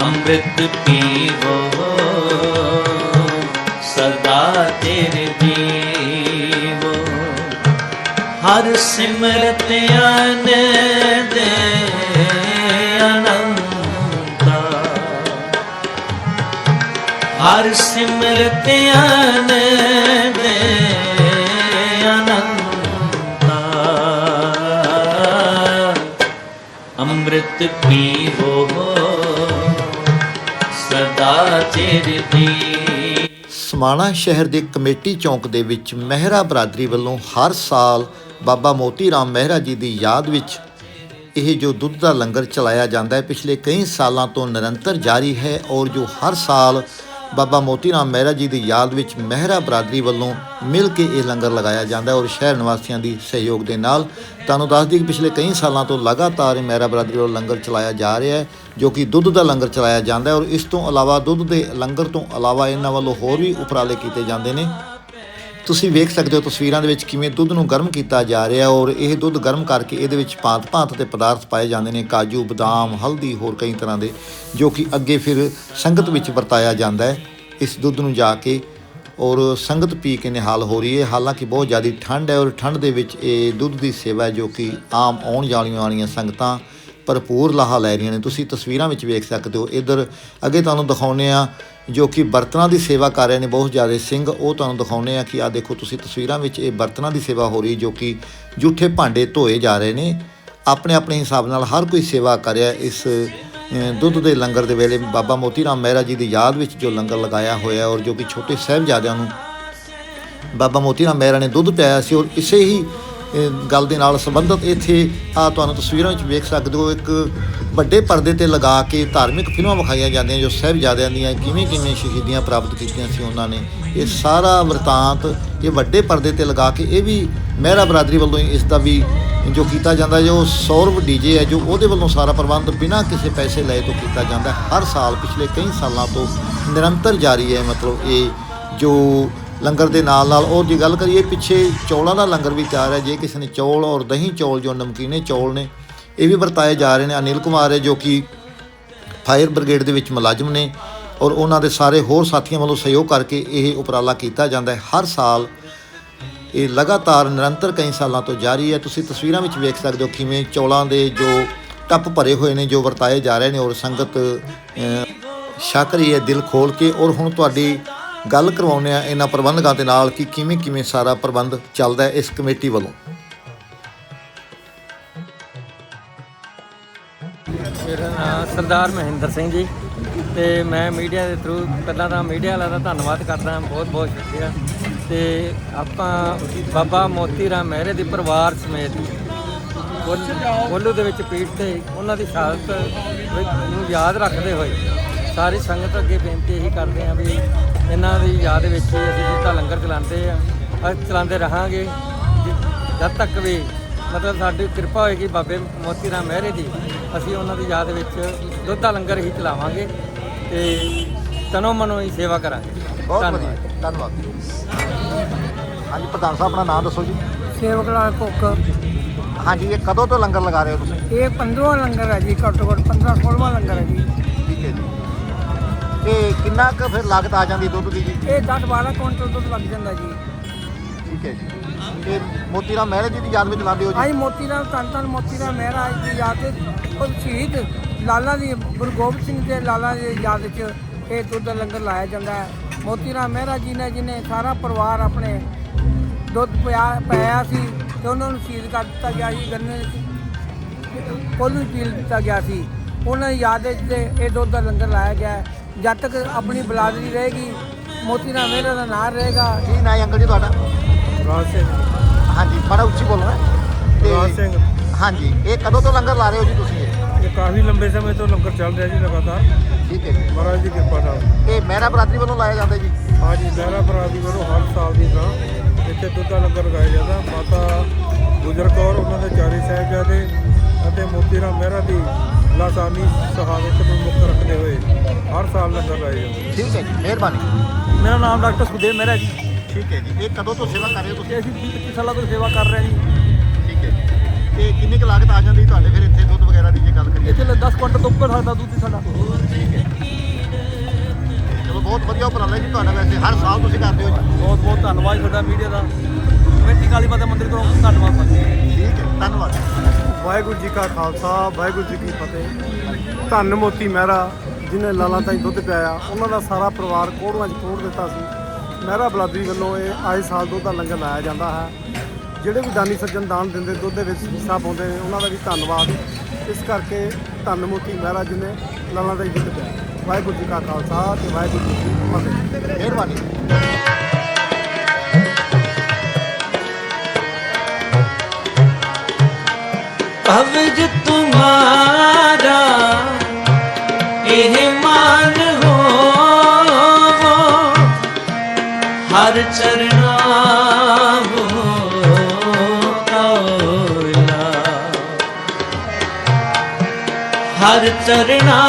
ਅੰਮ੍ਰਿਤ ਪੀਵੋ, ਸਦਾ ਤੇਰੇ ਜੀਵੋ ਹਰ ਸਿਮਰਤ ਆਨੰਦ ਅਨੰਤਾ। ਹਰ ਸਿਮਰਤ ਆਨੰਦ ਅਨੰਤਾ। ਅੰਮ੍ਰਿਤ ਪੀਵੋ। ਸਦਾ ਚਿਰ ਸਮਾਣਾ ਸ਼ਹਿਰ ਦੇ ਕਮੇਟੀ ਚੌਂਕ ਦੇ ਵਿੱਚ ਮਹਿਰਾ ਬਰਾਦਰੀ ਵੱਲੋਂ ਹਰ ਸਾਲ ਬਾਬਾ ਮੋਤੀ ਰਾਮ ਮਹਿਰਾ ਜੀ ਦੀ ਯਾਦ ਵਿੱਚ ਇਹ ਜੋ ਦੁੱਧ ਦਾ ਲੰਗਰ ਚਲਾਇਆ ਜਾਂਦਾ ਹੈ, ਪਿਛਲੇ ਕਈ ਸਾਲਾਂ ਤੋਂ ਨਿਰੰਤਰ ਜਾਰੀ ਹੈ ਔਰ ਜੋ ਹਰ ਸਾਲ ਬਾਬਾ ਮੋਤੀ ਰਾਮ ਮਹਿਰਾ ਜੀ ਦੀ ਯਾਦ ਵਿੱਚ ਮਹਿਰਾ ਬਰਾਦਰੀ ਵੱਲੋਂ ਮਿਲ ਕੇ ਇਹ ਲੰਗਰ ਲਗਾਇਆ ਜਾਂਦਾ ਔਰ ਸ਼ਹਿਰ ਨਿਵਾਸੀਆਂ ਦੀ ਸਹਿਯੋਗ ਦੇ ਨਾਲ ਤੁਹਾਨੂੰ ਦੱਸ ਦਈਏ ਕਿ ਪਿਛਲੇ ਕਈ ਸਾਲਾਂ ਤੋਂ ਲਗਾਤਾਰ ਇਹ ਮਹਿਰਾ ਬਰਾਦਰੀ ਵੱਲੋਂ ਲੰਗਰ ਚਲਾਇਆ ਜਾ ਰਿਹਾ ਹੈ, ਜੋ ਕਿ ਦੁੱਧ ਦਾ ਲੰਗਰ ਚਲਾਇਆ ਜਾਂਦਾ ਹੈ ਔਰ ਇਸ ਤੋਂ ਇਲਾਵਾ ਦੁੱਧ ਦੇ ਲੰਗਰ ਤੋਂ ਇਲਾਵਾ ਇਹਨਾਂ ਵੱਲੋਂ ਹੋਰ ਵੀ ਉਪਰਾਲੇ ਕੀਤੇ ਜਾਂਦੇ ਨੇ। ਤੁਸੀਂ ਵੇਖ ਸਕਦੇ ਹੋ ਤਸਵੀਰਾਂ ਦੇ ਵਿੱਚ ਕਿਵੇਂ ਦੁੱਧ ਨੂੰ ਗਰਮ ਕੀਤਾ ਜਾ ਰਿਹਾ ਔਰ ਇਹ ਦੁੱਧ ਗਰਮ ਕਰਕੇ ਇਹਦੇ ਵਿੱਚ ਭਾਂਤ-ਭਾਂਤ ਦੇ ਪਦਾਰਥ ਪਾਏ ਜਾਂਦੇ ਨੇ, ਕਾਜੂ, ਬਦਾਮ, ਹਲਦੀ, ਹੋਰ ਕਈ ਤਰ੍ਹਾਂ ਦੇ, ਜੋ ਕਿ ਅੱਗੇ ਫਿਰ ਸੰਗਤ ਵਿੱਚ ਵਰਤਾਇਆ ਜਾਂਦਾ ਹੈ। ਇਸ ਦੁੱਧ ਨੂੰ ਜਾ ਕੇ ਔਰ ਸੰਗਤ ਪੀ ਕੇ ਨਿਹਾਲ ਹੋ ਰਹੀ ਹੈ। ਹਾਲਾਂਕਿ ਬਹੁਤ ਜ਼ਿਆਦਾ ਠੰਡ ਹੈ ਔਰ ਠੰਡ ਦੇ ਵਿੱਚ ਇਹ ਦੁੱਧ ਦੀ ਸੇਵਾ ਜੋ ਕਿ ਆਮ ਆਉਣ ਜਾਣੀਆਂ ਵਾਲੀਆਂ ਸੰਗਤਾਂ ਭਰਪੂਰ ਲਾਹਾ ਲੈ ਰਹੀਆਂ ਨੇ। ਤੁਸੀਂ ਤਸਵੀਰਾਂ ਵਿੱਚ ਵੇਖ ਸਕਦੇ ਹੋ। ਇਧਰ ਅੱਗੇ ਤੁਹਾਨੂੰ ਦਿਖਾਉਂਦੇ ਆ ਜੋ ਕਿ ਬਰਤਨਾਂ ਦੀ ਸੇਵਾ ਕਰ ਰਹੇ ਨੇ ਬਹੁਤ ਜ਼ਿਆਦਾ ਸਿੰਘ, ਉਹ ਤੁਹਾਨੂੰ ਦਿਖਾਉਂਦੇ ਆ ਕਿ ਆ ਦੇਖੋ ਤੁਸੀਂ ਤਸਵੀਰਾਂ ਵਿੱਚ ਇਹ ਬਰਤਨਾਂ ਦੀ ਸੇਵਾ ਹੋ ਰਹੀ ਜੋ ਕਿ ਜੂਠੇ ਭਾਂਡੇ ਧੋਏ ਜਾ ਰਹੇ ਨੇ। ਆਪਣੇ ਆਪਣੇ ਹਿਸਾਬ ਨਾਲ ਹਰ ਕੋਈ ਸੇਵਾ ਕਰ ਰਿਹਾ ਇਸ ਦੁੱਧ ਦੇ ਲੰਗਰ ਦੇ ਵੇਲੇ। ਬਾਬਾ ਮੋਤੀ ਰਾਮ ਮਹਿਰਾ ਜੀ ਦੀ ਯਾਦ ਵਿੱਚ ਜੋ ਲੰਗਰ ਲਗਾਇਆ ਹੋਇਆ ਔਰ ਜੋ ਕਿ ਛੋਟੇ ਸਾਹਿਬਜ਼ਾਦਿਆਂ ਨੂੰ ਬਾਬਾ ਮੋਤੀ ਰਾਮ ਮਹਿਰਾ ਨੇ ਦੁੱਧ ਪਿਆਇਆ ਸੀ ਔਰ ਇਸੇ ਹੀ ਗੱਲ ਦੇ ਨਾਲ ਸੰਬੰਧਿਤ ਇੱਥੇ ਆ ਤੁਹਾਨੂੰ ਤਸਵੀਰਾਂ ਵਿੱਚ ਵੇਖ ਸਕਦੇ ਹੋ, ਇੱਕ ਵੱਡੇ ਪਰਦੇ ਤੇ ਲਗਾ ਕੇ ਧਾਰਮਿਕ ਫਿਲਮਾਂ ਵਿਖਾਈਆਂ ਜਾਂਦੀਆਂ, ਜੋ ਸਾਹਿਬਜ਼ਾਦਿਆਂ ਦੀਆਂ ਕਿਵੇਂ ਕਿਵੇਂ ਸ਼ਹੀਦੀਆਂ ਪ੍ਰਾਪਤ ਕੀਤੀਆਂ ਸੀ ਉਹਨਾਂ ਨੇ। ਇਹ ਸਾਰਾ ਵਰਤਾਂਤ, ਇਹ ਵੱਡੇ ਪਰਦੇ ਤੇ ਲਗਾ ਕੇ, ਇਹ ਵੀ ਮਹਿਰਾ ਬਰਾਦਰੀ ਵੱਲੋਂ ਹੀ ਇਸ ਦਾ ਵੀ ਜੋ ਕੀਤਾ ਜਾਂਦਾ, ਜੋ ਸੌਰਵ ਡੀਜੇ ਹੈ, ਜੋ ਉਹਦੇ ਵੱਲੋਂ ਸਾਰਾ ਪ੍ਰਬੰਧ ਬਿਨਾਂ ਕਿਸੇ ਪੈਸੇ ਲਏ ਤੋਂ ਕੀਤਾ ਜਾਂਦਾ। ਹਰ ਸਾਲ ਪਿਛਲੇ ਕਈ ਸਾਲਾਂ ਤੋਂ ਨਿਰੰਤਰ ਜਾਰੀ ਹੈ, ਮਤਲਬ ਇਹ ਜੋ ਲੰਗਰ ਦੇ ਨਾਲ ਨਾਲ ਉਹ ਜੇ ਗੱਲ ਕਰੀਏ ਪਿੱਛੇ ਚੌਲਾਂ ਦਾ ਲੰਗਰ ਵੀ ਤਿਆਰ ਹੈ। ਜੇ ਕਿਸੇ ਨੇ ਚੌਲ ਔਰ ਦਹੀਂ ਚੌਲ ਜੋ ਨਮਕੀਨੇ ਚੌਲ ਨੇ ਇਹ ਵੀ ਵਰਤਾਏ ਜਾ ਰਹੇ ਨੇ। ਅਨਿਲ ਕੁਮਾਰ ਹੈ ਜੋ ਕਿ ਫਾਇਰ ਬ੍ਰਿਗੇਡ ਦੇ ਵਿੱਚ ਮੁਲਾਜ਼ਮ ਨੇ ਔਰ ਉਹਨਾਂ ਦੇ ਸਾਰੇ ਹੋਰ ਸਾਥੀਆਂ ਵੱਲੋਂ ਸਹਿਯੋਗ ਕਰਕੇ ਇਹ ਉਪਰਾਲਾ ਕੀਤਾ ਜਾਂਦਾ ਹੈ। ਹਰ ਸਾਲ ਇਹ ਲਗਾਤਾਰ ਨਿਰੰਤਰ ਕਈ ਸਾਲਾਂ ਤੋਂ ਜਾਰੀ ਹੈ। ਤੁਸੀਂ ਤਸਵੀਰਾਂ ਵਿੱਚ ਵੇਖ ਸਕਦੇ ਹੋ ਕਿਵੇਂ ਚੌਲਾਂ ਦੇ ਜੋ ਟੱਪ ਭਰੇ ਹੋਏ ਨੇ ਜੋ ਵਰਤਾਏ ਜਾ ਰਹੇ ਨੇ ਔਰ ਸੰਗਤ ਅਹ, ਰਹੀ ਹੈ ਦਿਲ ਖੋਲ ਕੇ। ਔਰ ਹੁਣ ਤੁਹਾਡੀ ਗੱਲ ਕਰਵਾਉਂਦੇ ਆ ਇਹਨਾਂ ਪ੍ਰਬੰਧਕਾਂ ਦੇ ਨਾਲ ਕਿ ਕਿਵੇਂ ਕਿਵੇਂ ਸਾਰਾ ਪ੍ਰਬੰਧ ਚੱਲਦਾ ਹੈ ਇਸ ਕਮੇਟੀ ਵੱਲੋਂ। ਮੇਰਾ ਨਾਮ ਸਰਦਾਰ ਮਹਿੰਦਰ ਸਿੰਘ ਜੀ ਤੇ ਮੈਂ ਮੀਡੀਆ ਦੇ ਥਰੂ ਪਹਿਲਾਂ ਤਾਂ ਮੀਡੀਆ ਵਾਲਾ ਦਾ ਧੰਨਵਾਦ ਕਰਦਾ ਬਹੁਤ ਬਹੁਤ ਸ਼ੁਕਰੀਆ। ਤੇ ਆਪਾਂ ਬਾਬਾ ਮੋਤੀ ਰਾਮ ਮਹਿਰੇ ਦੇ ਪਰਿਵਾਰ ਸਮੇਤ ਕੋਲ- ਕੋਲੂ ਦੇ ਵਿੱਚ ਪੀੜ ਤੇ ਉਹਨਾਂ ਦੀ ਸ਼ਹਾਦਤ ਨੂੰ ਯਾਦ ਰੱਖਦੇ ਹੋਏ ਸਾਰੀ ਸੰਗਤ ਅੱਗੇ ਬੇਨਤੀ ਇਹੀ ਕਰਦੇ ਹਾਂ ਵੀ ਇਹਨਾਂ ਦੀ ਯਾਦ ਵਿੱਚ ਹੀ ਅਸੀਂ ਜਿੱਦਾਂ ਲੰਗਰ ਚਲਾਉਂਦੇ ਆ ਅਸੀਂ ਚਲਾਉਂਦੇ ਰਹਾਂਗੇ। ਜਦ ਤੱਕ ਵੀ ਮਤਲਬ ਸਾਡੀ ਕਿਰਪਾ ਹੋਏਗੀ ਬਾਬੇ ਮੋਤੀ ਰਾਮ ਮਹਿਰੇ ਦੀ ਅਸੀਂ ਉਹਨਾਂ ਦੀ ਯਾਦ ਵਿੱਚ ਦੁੱਧ ਦਾ ਲੰਗਰ ਹੀ ਚਲਾਵਾਂਗੇ ਤੇ ਤਨੋ ਮਨੋ ਹੀ ਸੇਵਾ ਕਰਾਂਗੇ। ਬਹੁਤ ਧੰਨਵਾਦ। ਵਧੀਆ ਧੰਨਵਾਦ। ਹਾਂਜੀ ਪ੍ਰਧਾਨ ਸਾਹਿਬ ਆਪਣਾ ਨਾਮ ਦੱਸੋ ਜੀ। ਸੇਵਕ ਲਾਲ ਕੁੱਕ ਹਾਂਜੀ ਇਹ ਕਦੋਂ ਤੋਂ ਲੰਗਰ ਲਗਾ ਰਹੇ ਹੋ ਤੁਸੀਂ? ਇਹ 15ਵਾਂ ਲੰਗਰ ਹੈ ਜੀ ਘੱਟੋ ਘੱਟ 15 16ਵਾਂ ਲੰਗਰ ਹੈ ਜੀ। ਤੇ ਕਿੰਨਾ ਕੁ ਫਿਰ ਲਾਗਤ ਆ ਜਾਂਦੀ ਦੁੱਧ ਦੀ ਜੀ? ਇਹ 10 12 ਕੁਇੰਟਲ ਦੁੱਧ ਲੱਗ ਜਾਂਦਾ ਜੀ। ਠੀਕ ਹੈ ਜੀ। ਤੇ ਮੋਤੀ ਰਾਮ ਮਹਿਰਾ ਜੀ ਦੀ ਯਾਦ ਵਿੱਚ ਲਾਉਂਦੇ ਹੋ ਜੀ? ਆਈ ਮੋਤੀ ਰਾਮ ਧੰਨ ਧੰਨ ਮੋਤੀ ਰਾਮ ਮਹਿਰਾ ਜੀ ਦੀ ਯਾਦ ਤੇ ਉਹ ਸ਼ਹੀਦ ਲਾਲਾ ਦੀ ਗੁਰੂ ਗੋਬਿੰਦ ਸਿੰਘ ਦੇ ਲਾਲਾ ਦੀ ਯਾਦ ਵਿੱਚ ਇਹ ਦੁੱਧ ਦਾ ਲੰਗਰ ਲਾਇਆ ਜਾਂਦਾ ਹੈ। ਮੋਤੀ ਰਾਮ ਮਹਿਰਾ ਜੀ ਨੇ ਜਿਹਨੇ ਸਾਰਾ ਪਰਿਵਾਰ ਆਪਣੇ ਦੁੱਧ ਪਿਆ ਪਾਇਆ ਸੀ ਤੇ ਉਹਨਾਂ ਨੂੰ ਸ਼ਹੀਦ ਕਰ ਦਿੱਤਾ ਗਿਆ ਸੀ ਗੰਨੇ ਕੋਲੂ ਜੀਲ ਦਿੱਤਾ ਗਿਆ ਸੀ। ਉਹਨਾਂ ਦੀ ਯਾਦ ਵਿੱਚ ਇਹ ਦੁੱਧ ਦਾ ਲੰਗਰ ਲਾਇਆ ਗਿਆ ਹੈ। ਜਦ ਤੱਕ ਆਪਣੀ ਬਲਾਦਰੀ ਰਹੇਗੀ ਮੋਤੀ ਰਾਮ ਮਹਿਰਾ ਦਾ ਨਾਂ ਰਹੇਗਾ। ਕੀ ਨਾਂ ਹੈ ਅੰਕਲ ਜੀ ਤੁਹਾਡਾ? ਰਾਜ ਸਿੰਘ। ਹਾਂਜੀ ਬੜਾ ਉੱਚੀ ਬੋਲਣਾ ਰਾਜ ਸਿੰਘ। ਹਾਂਜੀ ਇਹ ਕਦੋਂ ਤੋਂ ਲੰਗਰ ਲਾ ਰਹੇ ਹੋ ਜੀ ਤੁਸੀਂ ਇਹ? ਇਹ ਕਾਫੀ ਲੰਬੇ ਸਮੇਂ ਤੋਂ ਲੰਗਰ ਚੱਲ ਰਿਹਾ ਜੀ ਲਗਾਤਾਰ। ਠੀਕ ਹੈ ਜੀ। ਮਹਾਰਾਜ ਦੀ ਕਿਰਪਾ ਨਾਲ। ਇਹ ਮਹਿਰਾ ਬਰਾਦਰੀ ਵੱਲੋਂ ਲਾਇਆ ਜਾਂਦਾ ਜੀ? ਹਾਂਜੀ ਲਹਿਰਾ ਬਰਾਦੀ ਵੱਲੋਂ ਹਰ ਸਾਲ ਦੀ ਤਰ੍ਹਾਂ ਇੱਥੇ ਦੁੱਧ ਦਾ ਲੰਗਰ ਲਗਾਇਆ ਜਾਂਦਾ। ਮਾਤਾ ਗੁਜਰ ਕੌਰ ਉਹਨਾਂ ਦੇ ਚਾਰੇ ਸਾਹਿਬਜ਼ਾਦੇ ਅਤੇ ਮੋਤੀ ਰਾਮ ਮਹਿਰਾ ਦੀ ਲਾਸਾਨੀ ਸ਼ਹਾਦਤ ਨੂੰ ਮੁੱਖ ਰੱਖਦੇ ਹੋਏ ਹਰ ਸਾਲ ਲੰਗਰ ਲਾਏ ਜਾਂਦੇ ਠੀਕ ਹੈ ਜੀ ਮਿਹਰਬਾਨੀ। ਮੇਰਾ ਨਾਮ ਡਾਕਟਰ ਸੁਖਦੇਵ ਮਹਿਰਾ ਜੀ। ਠੀਕ ਹੈ ਜੀ ਇਹ ਕਦੋਂ ਤੋਂ ਸੇਵਾ ਕਰ ਰਹੇ ਹੋ ਤੁਸੀਂ? ਅਸੀਂ 25 ਸਾਲਾਂ ਤੋਂ ਸੇਵਾ ਕਰ ਰਹੇ ਹਾਂ ਜੀ। ਠੀਕ ਹੈ ਜੀ। ਤੇ ਕਿੰਨੀ ਕੁ ਲਾਗਤ ਆ ਜਾਂਦੀ ਤੁਹਾਡੇ ਫਿਰ ਇੱਥੇ ਦੁੱਧ ਵਗੈਰਾ ਦੀ ਜੇ ਗੱਲ ਕਰੀਏ? ਇੱਥੇ 10 ਕੁਇੰਟਲ ਤੋਂ ਉੱਪਰ ਸਾਡਾ ਦੁੱਧ ਹੀ ਸਾਡਾ ਚਲੋ ਬਹੁਤ ਵਧੀਆ ਉਪਰਾਲਾ ਜੀ ਤੁਹਾਡਾ ਵੈਸੇ ਹਰ ਸਾਲ ਤੁਸੀਂ ਕਰਦੇ ਹੋ ਜੀ। ਬਹੁਤ ਬਹੁਤ ਧੰਨਵਾਦ ਤੁਹਾਡਾ ਮੀਡੀਆ ਦਾ। ਕਮੇਟੀ ਕਾਲੀ ਮਾਤਾ ਮੰਦਿਰ ਕੋਲੋਂ ਧੰਨਵਾਦ ਕਰਦੇ ਹਾਂ। ਠੀਕ ਹੈ ਧੰਨਵਾਦ। ਵਾਹਿਗੁਰੂ ਜੀ ਕਾ ਖਾਲਸਾ, ਵਾਹਿਗੁਰੂ ਜੀ ਕੀ ਫਤਿਹ। ਧੰਨ ਮੋਤੀ ਮਹਿਰਾ ਜਿਹਨੇ ਲਾਲਾਂ ਤਾਈਂ ਦੁੱਧ ਪਿਆਇਆ, ਉਹਨਾਂ ਦਾ ਸਾਰਾ ਪਰਿਵਾਰ ਕੋੜੂਆਂ 'ਚ ਕੋੜ ਦਿੱਤਾ ਸੀ। ਮਹਿਰਾ ਬਲਾਦਰੀ ਵੱਲੋਂ ਇਹ ਆਏ ਸਾਲ ਦੁੱਧ ਦਾ ਲੰਗਰ ਲਾਇਆ ਜਾਂਦਾ ਹੈ। ਜਿਹੜੇ ਵੀ ਦਾਨੀ ਸੱਜਣ ਦਾਨ ਦਿੰਦੇ, ਦੁੱਧ ਦੇ ਵਿੱਚ ਹਿੱਸਾ ਪਾਉਂਦੇ ਨੇ, ਉਹਨਾਂ ਦਾ ਵੀ ਧੰਨਵਾਦ। ਇਸ ਕਰਕੇ ਧੰਨ ਮੋਤੀ ਮਹਿਰਾ ਜਿਹਨੇ ਲਾਲਾਂ ਤਾਈਂ ਦੁੱਧ ਪਿਆਇਆ। ਵਾਹਿਗੁਰੂ ਜੀ ਕਾ ਖਾਲਸਾ ਤੇ ਵਾਹਿਗੁਰੂ ਜੀ ਕੀ ਫਤਿਹ। ਮਿਹਰਬਾਨੀ। ਭਵਜ ਤੁਮਾਰਾ ਇਹ ਮਾਨ ਹੋ ਹਰ ਚਰਨਾ ਹਰ ਚਰਨਾ